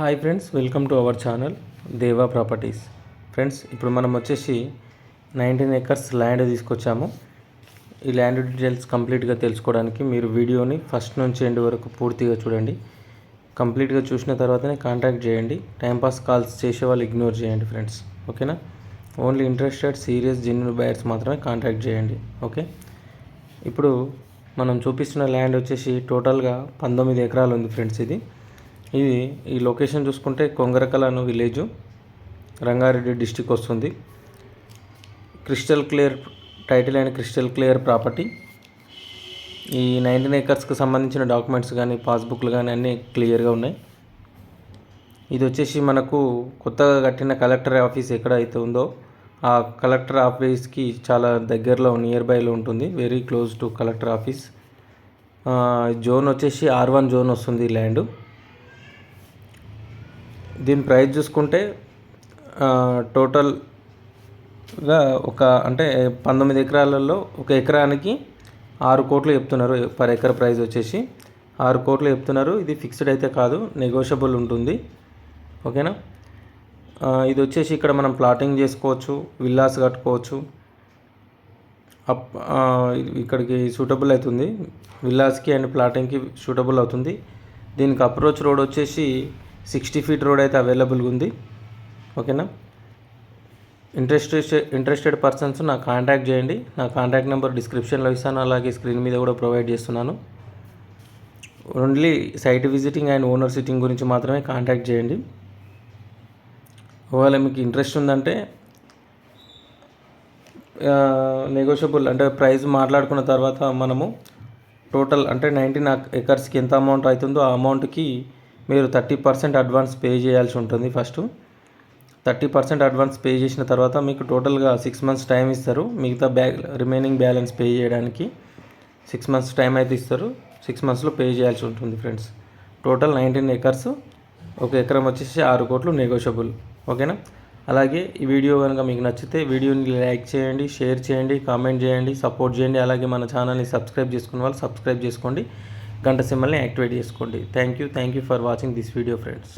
Hi friends welcome to our channel Deva properties friends ఇప్పుడు మనం వచ్చేసి నైన్టీన్ ఎకర్స్ ల్యాండ్ తీసుకొచ్చాము. ఈ ల్యాండ్ డీటెయిల్స్ కంప్లీట్గా తెలుసుకోవడానికి మీరు వీడియోని ఫస్ట్ నుంచి ఎండ్ వరకు పూర్తిగా చూడండి. కంప్లీట్గా చూసిన తర్వాతనే కాంటాక్ట్ చేయండి. టైంపాస్ కాల్స్ చేసే వాళ్ళు ఇగ్నోర్ చేయండి ఫ్రెండ్స్ ఓకేనా only interested serious genuine buyers మాత్రమే కాంటాక్ట్ చేయండి ఓకే ఇప్పుడు మనం చూపిస్తున్న ల్యాండ్ వచ్చేసి టోటల్గా పంతొమ్మిది ఎకరాలు ఉంది ఫ్రెండ్స్ ఇది. ఇది ఈ లొకేషన్ చూసుకుంటే కొంగరకలను విలేజ్ రంగారెడ్డి డిస్టిక్ వస్తుంది. Crystal clear title and crystal clear property ఈ నైన్టీన్ ఏకర్స్కి సంబంధించిన డాక్యుమెంట్స్ కానీ పాస్బుక్లు కానీ అన్నీ క్లియర్గా ఉన్నాయి. ఇది వచ్చేసి మనకు కొత్తగా కట్టిన కలెక్టర్ ఆఫీస్ ఎక్కడైతే ఉందో ఆ కలెక్టర్ ఆఫీస్కి చాలా దగ్గరలో నియర్ బైలో ఉంటుంది. Very close to collector office zone వచ్చేసి ఆర్ వన్ జోన్ వస్తుంది ల్యాండ్ దీని ప్రైస్ చూసుకుంటే టోటల్గా ఒక అంటే పంతొమ్మిది ఎకరాలలో ఒక ఎకరానికి ఆరు కోట్లు చెప్తున్నారు. పర్ ఎకర్ ప్రైస్ వచ్చేసి ఆరు కోట్లు చెప్తున్నారు. ఇది ఫిక్స్డ్ అయితే కాదు నెగోషియబుల్ ఉంటుంది. ఓకేనా? ఇది వచ్చేసి ఇక్కడ మనం ప్లాటింగ్ చేసుకోవచ్చు విల్లాస్ కట్టుకోవచ్చు. అప్ ఇక్కడికి సూటబుల్ అవుతుంది. విల్లాస్కి అండ్ ప్లాటింగ్కి సూటబుల్ అవుతుంది. దీనికి అప్రోచ్ రోడ్ వచ్చేసి సిక్స్టీ ఫీట్ రోడ్ అయితే అవైలబుల్గా ఉంది. ఓకేనా? ఇంట్రెస్టెడ్ ఇంట్రెస్టెడ్ పర్సన్స్ నాకు కాంటాక్ట్ చేయండి. నా కాంటాక్ట్ నెంబర్ డిస్క్రిప్షన్లో ఇస్తాను. అలాగే స్క్రీన్ మీద కూడా ప్రొవైడ్ చేస్తున్నాను. Only site visiting and owner sitting గురించి మాత్రమే కాంటాక్ట్ చేయండి. ఒకవేళ మీకు ఇంట్రెస్ట్ ఉందంటే నెగోషియబుల్ అంటే ప్రైస్ మాట్లాడుకున్న తర్వాత మనము టోటల్ అంటే నైన్టీన్ ఎకర్స్కి ఎంత అమౌంట్ అవుతుందో ఆ అమౌంట్కి మీరు థర్టీ పర్సెంట్ అడ్వాన్స్ పే చేయాల్సి ఉంటుంది first. Thirty percent advance pay చేసిన తర్వాత మీకు టోటల్గా సిక్స్ మంత్స్ టైం ఇస్తారు. మిగతా బ్యాగ్ రిమైనింగ్ బ్యాలెన్స్ పే చేయడానికి సిక్స్ మంత్స్ టైం అయితే ఇస్తారు. సిక్స్ మంత్స్లో పే చేయాల్సి ఉంటుంది ఫ్రెండ్స్. టోటల్ నైన్టీన్ ఎకర్స్ ఒక ఎకరం వచ్చేసి ఆరు కోట్లు నెగోషియబుల్ ఓకేనా? అలాగే ఈ వీడియో కనుక మీకు నచ్చితే వీడియోని లైక్ చేయండి షేర్ చేయండి కామెంట్ చేయండి సపోర్ట్ చేయండి. అలాగే మన ఛానల్ని సబ్స్క్రైబ్ చేసుకున్న వాళ్ళు సబ్స్క్రైబ్ చేసుకోండి. గంట సింబల్ని యాక్టివేట్ చేసుకోండి. Thank you thank you for watching this video friends